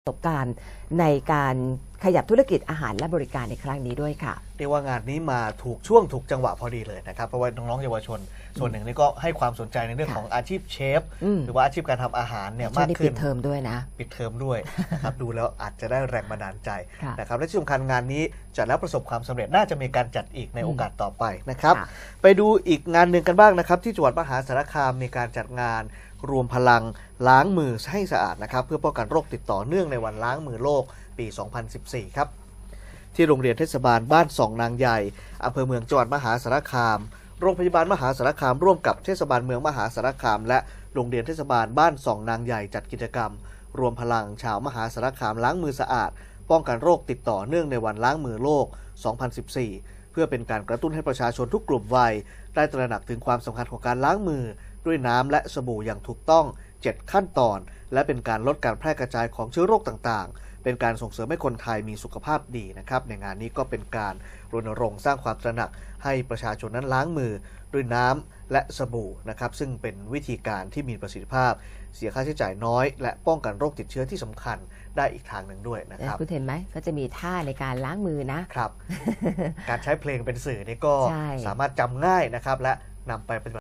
ประสบการณ์ในการขยับธุรกิจอาหารและบริการในครั้งนี้ด้วยค่ะ เรียกว่างานนี้มาถูกช่วงถูกจังหวะพอดีเลยนะครับเพราะว่าน้องๆเยาวชน ส่วนหนึ่งนี่ก็ให้ความสนใจในเรื่องค่ะของอาชีพเชฟอืมหรือว่าอาชีพการทำอาหารเนี่ยช่วมางกนี้ขึ้ปินดเทอมด้วยนะ ปิดเทอมด้วยนะครับดูแล้วอาจจะได้แรงบันดาลใจค่ะนะครับและที่สำคัญงานนี้จัดแล้วประสบความสำเร็จน่าจะมีการจัดอีกในโอกาสต่อไปนะครับค่ะไปดูอีกงานหนึ่งกันบ้างนะครับ ที่จังหวัดมหาสารคามมีการจัดงานรวมพลังล้างมือให้สะอาดนะครับ เพื่อป้องกันโรคติดต่อเนื่องในวันล้างมือโลกปี 2014 ครับ ที่โรงเรียนเทศบาลบ้านสองนางใหญ่อำเภอเมืองจังหวัดมหาสารคาม โรงพยาบาลมหาสารคามร่วมกับเทศบาลเมืองมหาสารคาม และโรงเรียนเทศบาลบ้านสองนางใหญ่จัดกิจกรรม รวมพลังชาวมหาสารคามล้างมือสะอาด ป้องกันโรคติดต่อเนื่องในวันล้างมือโลก 2014 เพื่อเป็นการกระตุ้นให้ประชาชนทุกกลุ่มวัยได้ตระหนักถึงความสำคัญของการล้างมือ ด้วยน้ำและสบู่อย่างถูกต้อง 7 ขั้นตอน และเป็นการลดการแพร่กระจายของเชื้อโรคต่างๆ เป็นการส่งเสริมให้คนไทยมีสุขภาพดีนะครับในงานนี้ก็เป็นการรณรงค์สร้างความตระหนัก ให้ประชาชนนั้นล้างมือด้วยน้ำและสบู่นะครับซึ่งเป็นวิธีการที่มีประสิทธิภาพ เสียค่าใช้จ่ายน้อย และป้องกันโรคติดเชื้อที่สำคัญได้อีกทางหนึ่งด้วยนะครับคุณเห็นไหมก็จะมีท่าในการล้างมือนะครับ การใช้เพลงเป็นสื่อนี่ก็ใช่สามารถจำง่ายนะครับและนำไปปฏิบัติ